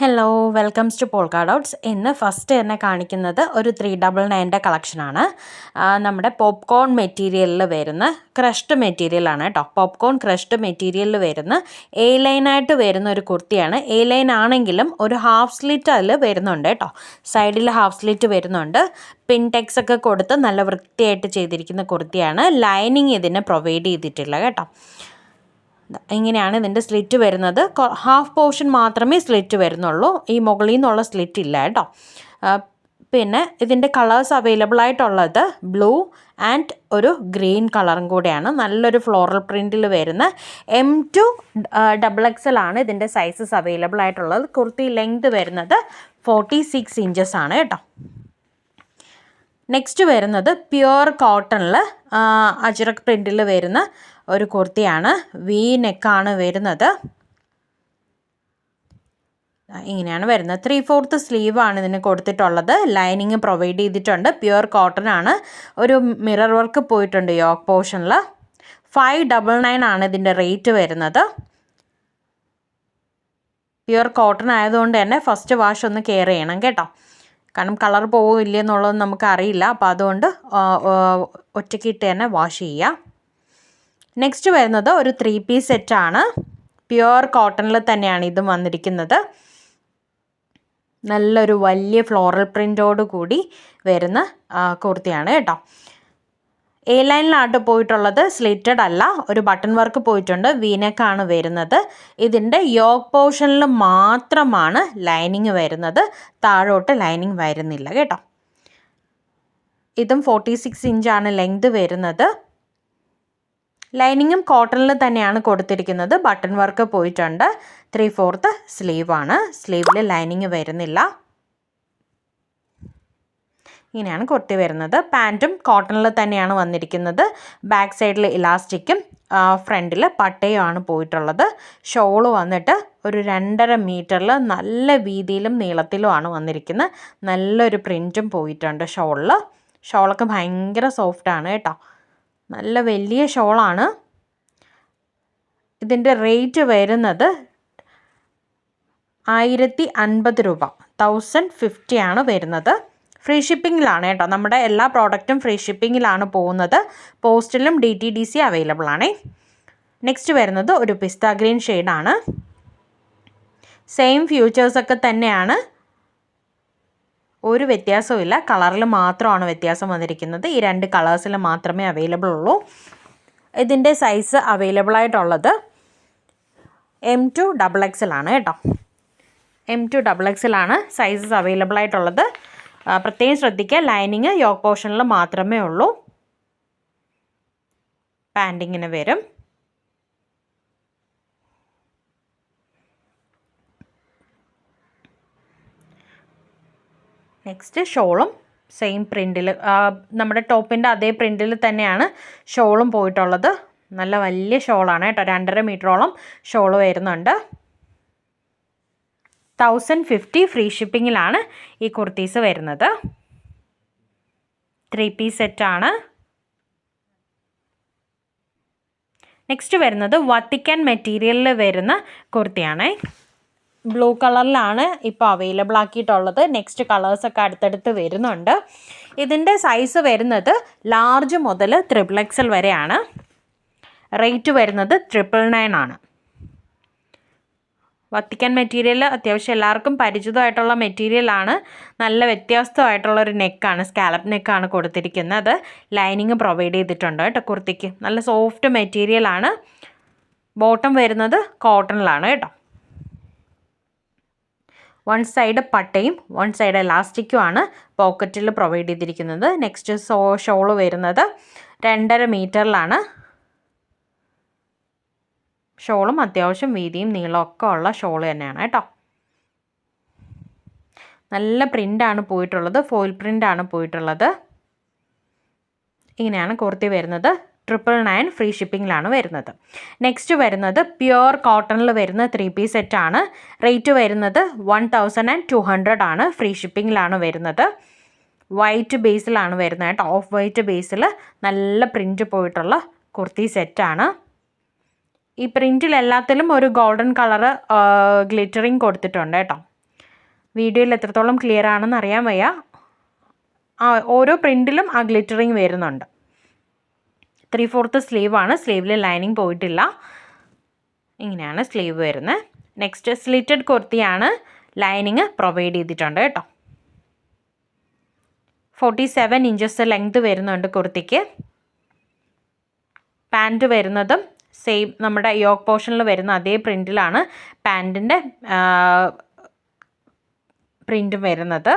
Hello welcomes to polka dots ഇന്ന് first തന്നെ കാണിക്കുന്നത് ഒരു ത്രീ ഡബിൾ നയന്റെ കളക്ഷനാണ് നമ്മുടെ പോപ്കോൺ മെറ്റീരിയലിൽ വരുന്ന ക്രഷ്ഡ് മെറ്റീരിയലാണ് കേട്ടോ പോപ്കോൺ ക്രഷ്ഡ് മെറ്റീരിയലിൽ വരുന്ന എ ലൈനായിട്ട് വരുന്ന ഒരു കുർത്തിയാണ്. എ ലൈൻ ആണെങ്കിലും ഒരു ഹാഫ് സ്ലിറ്റ് അതിൽ വരുന്നുണ്ട് കേട്ടോ സൈഡിൽ ഹാഫ് സ്ലിറ്റ് വരുന്നുണ്ട്. പിൻ ടെക്സ് ഒക്കെ കൊടുത്ത് നല്ല വൃത്തിയായിട്ട് ചെയ്തിരിക്കുന്ന കുർത്തിയാണ്. ലൈനിങ് ഇതിനെ പ്രൊവൈഡ് ചെയ്തിട്ടില്ല കേട്ടോ ഇങ്ങനെയാണ് ഇതിന്റെ സ്ലിറ്റ് വരുന്നത്. ഹാഫ് പോർഷൻ മാത്രമേ സ്ലിറ്റ് വരുന്നുള്ളൂ. ഈ മുകളിൽ നിന്നുള്ള സ്ലിറ്റ് ഇല്ല കേട്ടോ. പിന്നെ ഇതിന്റെ കളേഴ്സ് അവൈലബിൾ ആയിട്ടുള്ളത് ബ്ലൂ ആൻഡ് ഒരു ഗ്രീൻ കളറും കൂടെയാണ്. നല്ലൊരു ഫ്ലോറൽ പ്രിന്റിൽ വരുന്ന M to double X L ആണ് ഇതിന്റെ സൈസസ് അവൈലബിൾ ആയിട്ടുള്ളത്. കുർത്തി ലെങ്ത് വരുന്നത് ഫോർട്ടി സിക്സ് ഇഞ്ചസ് ആണ് കേട്ടോ. നെക്സ്റ്റ് വരുന്നത് പ്യുവർ കോട്ടണിൽ അജ്രക് പ്രിന്റിൽ വരുന്ന ഒരു കുർത്തിയാണ്. വി നെക്കാണ് വരുന്നത്. ഇങ്ങനെയാണ് വരുന്നത്. ത്രീ ഫോർത്ത് സ്ലീവ് ആണ് ഇതിന് കൊടുത്തിട്ടുള്ളത്. ലൈനിങ് പ്രൊവൈഡ് ചെയ്തിട്ടുണ്ട്. പ്യുവർ കോട്ടൺ ആണ്. ഒരു മിറർ വർക്ക് പോയിട്ടുണ്ട് യോക്ക് പോർഷനിൽ ഫൈവ് ഡബിൾ നയൻ ആണ് ഇതിന്റെ റേറ്റ് വരുന്നത്. പ്യുവർ കോട്ടൺ ആയതുകൊണ്ട് തന്നെ ഫസ്റ്റ് വാഷ് ഒന്ന് കെയർ ചെയ്യണം കേട്ടോ. കാരണം കളർ പോവില്ല എന്നുള്ളത് നമുക്ക് അറിയില്ല അപ്പോൾ അതുകൊണ്ട് ഒറ്റയ്ക്കിട്ട് തന്നെ വാഷ് ചെയ്യുക നെക്സ്റ്റ് വരുന്നത് ഒരു ത്രീ പീസ് സെറ്റാണ് പ്യുവർ കോട്ടണിൽ തന്നെയാണ് ഇതും വന്നിരിക്കുന്നത്. നല്ലൊരു വലിയ ഫ്ലോറൽ പ്രിന്റോട് കൂടി വരുന്ന കുർത്തിയാണ് കേട്ടോ. എ ലൈനിലാട്ട് പോയിട്ടുള്ളത് സ്ലിറ്റഡ് അല്ല. ഒരു ബട്ടൺ വർക്ക് പോയിട്ടുണ്ട്. വീനക്കാണ് വരുന്നത്. ഇതിന്റെ യോഗ് പോർഷനിൽ മാത്രമാണ് ലൈനിങ് വരുന്നത്. താഴോട്ട് ലൈനിങ് വരുന്നില്ല കേട്ടോ. ഇതും ഫോർട്ടി സിക്സ് ഇഞ്ചാണ് ലെങ്ത് വരുന്നത്. ലൈനിങ്ങും കോട്ടണിൽ തന്നെയാണ് കൊടുത്തിരിക്കുന്നത്. ബട്ടൺ വർക്ക് പോയിട്ടുണ്ട്. ത്രീ ഫോർത്ത് സ്ലീവാണ്. സ്ലീവിൽ ലൈനിങ് വരുന്നില്ല. ഇങ്ങനെയാണ് കുർത്തി വരുന്നത്. പാന്റും കോട്ടണിൽ തന്നെയാണ് വന്നിരിക്കുന്നത്. ബാക്ക് സൈഡിൽ ഇലാസ്റ്റിക്കും ഫ്രണ്ടിൽ പട്ടയുമാണ് പോയിട്ടുള്ളത്. ഷോൾ വന്നിട്ട് ഒരു രണ്ടര മീറ്ററിൽ നല്ല വീതിയിലും നീളത്തിലുമാണ് വന്നിരിക്കുന്നത് നല്ലൊരു പ്രിന്റും പോയിട്ടുണ്ട് ഷോളിൽ ഷോളൊക്കെ ഭയങ്കര സോഫ്റ്റാണ് കേട്ടോ. നല്ല വലിയ ഷോളാണ്. ഇതിന്റെ റേറ്റ് വരുന്നത് ആയിരത്തി അൻപത് രൂപ. തൗസൻഡ് ഫിഫ്റ്റി ആണ് വരുന്നത്. ഫ്രീ ഷിപ്പിങ്ങിലാണ് കേട്ടോ. നമ്മുടെ എല്ലാ പ്രോഡക്റ്റും ഫ്രീ ഷിപ്പിങ്ങിലാണ് പോകുന്നത്. പോസ്റ്റിലും D T D C available ആണേ നെക്സ്റ്റ് വരുന്നത് ഒരു പിസ്ത ഗ്രീൻ ഷെയ്ഡാണ്. സെയിം ഫ്യൂച്ചേഴ്സൊക്കെ തന്നെയാണ്. ഒരു വ്യത്യാസവും കളറിൽ മാത്രമാണ് വ്യത്യാസം വന്നിരിക്കുന്നത്. ഈ രണ്ട് കളേഴ്സിൽ മാത്രമേ അവൈലബിൾ ഉള്ളൂ. ഇതിന്റെ സൈസ് അവൈലബിൾ ആയിട്ടുള്ളത് എം ടു ഡബിൾ എക്സിലാണ് കേട്ടോ. എം ടു ഡബിൾ എക്സലാണ് സൈസസ് അവൈലബിൾ ആയിട്ടുള്ളത്. പ്രത്യേകം ശ്രദ്ധിക്കുക. ലൈനിങ് യോക്ക് പോർഷനിൽ മാത്രമേ ഉള്ളൂ. പാന്റിങ്ങിന് വരും. നെക്സ്റ്റ് ഷോളും സെയിം പ്രിന്റിൽ നമ്മുടെ ടോപ്പിന്റെ അതേ പ്രിന്റിൽ തന്നെയാണ് ഷോളും പോയിട്ടുള്ളത്. നല്ല വലിയ ഷോളാണ് കേട്ടോ രണ്ടര മീറ്ററോളം ഷോൾ വരുന്നുണ്ട്. തൗസൻഡ് ഫിഫ്റ്റി ഫ്രീ ഷിപ്പിങ്ങിലാണ് ഈ കുർത്തീസ് വരുന്നത്. ത്രീ പീസ് സെറ്റാണ് നെക്സ്റ്റ് വരുന്നത് വത്തിക്കാൻ മെറ്റീരിയലിൽ വരുന്ന കുർത്തിയാണേ. ബ്ലൂ കളറിലാണ് ഇപ്പോൾ അവൈലബിൾ ആക്കിയിട്ടുള്ളത്. നെക്സ്റ്റ് കളേഴ്സൊക്കെ അടുത്തടുത്ത് വരുന്നുണ്ട്. ഇതിന്റെ സൈസ് വരുന്നത് ലാർജ് മുതൽ ത്രിപ്പിൾ എക്സൽ വരെയാണ്. റേറ്റ് വരുന്നത് ട്രിപ്പിൾ നയൻ ആണ്. വത്തിക്കാൻ മെറ്റീരിയൽ അത്യാവശ്യം എല്ലാവർക്കും പരിചിതമായിട്ടുള്ള മെറ്റീരിയലാണ് നല്ല വ്യത്യസ്തമായിട്ടുള്ള ഒരു നെക്കാണ് സ്കാലപ്പ് നെക്കാണ് കൊടുത്തിരിക്കുന്നത്. ലൈനിങ് പ്രൊവൈഡ് ചെയ്തിട്ടുണ്ട് കേട്ടോ കുർത്തിക്ക്. നല്ല സോഫ്റ്റ് മെറ്റീരിയലാണ് ബോട്ടം വരുന്നത് കോട്ടണിലാണ് കേട്ടോ. വൺ സൈഡ് പട്ടയും വൺ സൈഡ് ഇലാസ്റ്റിക്കുമാണ് പോക്കറ്റിൽ പ്രൊവൈഡ് ചെയ്തിരിക്കുന്നത്. നെക്സ്റ്റ് സോ ഷോൾ വരുന്നത് രണ്ടര മീറ്ററിലാണ് ഷോളും അത്യാവശ്യം വീതിയും നീളമൊക്കെ ഉള്ള ഷോൾ തന്നെയാണ് കേട്ടോ. നല്ല പ്രിന്റാണ് പോയിട്ടുള്ളത് ഫോയിൽ പ്രിന്റാണ് പോയിട്ടുള്ളത്. ഇങ്ങനെയാണ് കുർത്തി വരുന്നത്. ട്രിപ്പിൾ നയൻ ഫ്രീ ഷിപ്പിങ്ങിലാണ് വരുന്നത്. നെക്സ്റ്റ് വരുന്നത് പ്യുവർ കോട്ടണിൽ വരുന്ന ത്രീ പീസ് ആണ്. റേറ്റ് വരുന്നത് one thousand and two hundred ആണ്. ഫ്രീ ഷിപ്പിങ്ങിലാണ് വരുന്നത്. വൈറ്റ് ബേസിലാണ് വരുന്നത് കേട്ടോ. ഓഫ് വൈറ്റ് ബേസിൽ നല്ല പ്രിന്റ് പോയിട്ടുള്ള കുർത്തി സെറ്റാണ് ഈ പ്രിന്റിൽ എല്ലാത്തിലും ഒരു ഗോൾഡൻ കളറ് ഗ്ലിറ്ററിങ് കൊടുത്തിട്ടുണ്ട് കേട്ടോ. വീഡിയോയിൽ എത്രത്തോളം ക്ലിയർ ആണെന്ന് അറിയാൻ വയ്യ. ആ ഓരോ പ്രിന്റിലും ആ ഗ്ലിറ്ററിങ് വരുന്നുണ്ട്. ത്രീ ഫോർത്ത് സ്ലീവാണ് സ്ലീവിൽ ലൈനിങ് പോയിട്ടില്ല. ഇങ്ങനെയാണ് സ്ലീവ് വരുന്നത്. നെക്സ്റ്റ് സ്ലിറ്റഡ് കുർത്തിയാണ് ലൈനിങ് പ്രൊവൈഡ് ചെയ്തിട്ടുണ്ട് കേട്ടോ. ഫോർട്ടി സെവൻ ഇഞ്ചസ് ലെങ്ത് വരുന്നുണ്ട് കുർത്തിക്ക് പാന്റ് വരുന്നതും സെയിം നമ്മുടെ യോക്ക് പോർഷനിൽ വരുന്ന അതേ പ്രിന്റിലാണ് പാന്റിന്റെ പ്രിന്റും വരുന്നത്.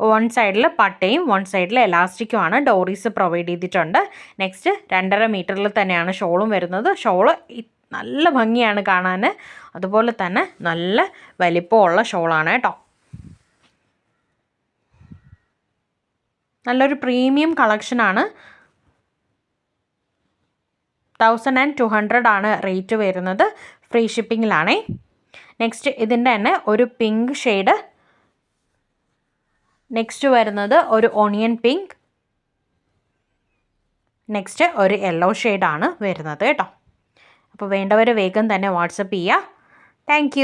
വൺ സൈഡിൽ പട്ടയും വൺ സൈഡിൽ എലാസ്റ്റിക്കുമാണ് ഡോറീസ് പ്രൊവൈഡ് ചെയ്തിട്ടുണ്ട്. നെക്സ്റ്റ് രണ്ടര മീറ്ററിൽ തന്നെയാണ് ഷോളും വരുന്നത്. ഷോൾ നല്ല ഭംഗിയാണ് കാണാൻ അതുപോലെ തന്നെ നല്ല വലിപ്പമുള്ള ഷോളാണ് കേട്ടോ. നല്ലൊരു പ്രീമിയം കളക്ഷനാണ് തൗസൻഡ് ആൻഡ് ടു ഹൺഡ്രഡ് ആണ് റേറ്റ് വരുന്നത്. ഫ്രീ ഷിപ്പിങ്ങിലാണേ നെക്സ്റ്റ് ഇതിന്റെ തന്നെ ഒരു പിങ്ക് ഷെയ്ഡ് നെക്സ്റ്റ് വരുന്നത് ഒരു ഓണിയൻ പിങ്ക് നെക്സ്റ്റ് ഒരു യെല്ലോ ഷെയ്ഡാണ് വരുന്നത് കേട്ടോ. അപ്പോൾ വേണ്ടവർ വേഗം തന്നെ വാട്സപ്പ് ചെയ്യുക താങ്ക്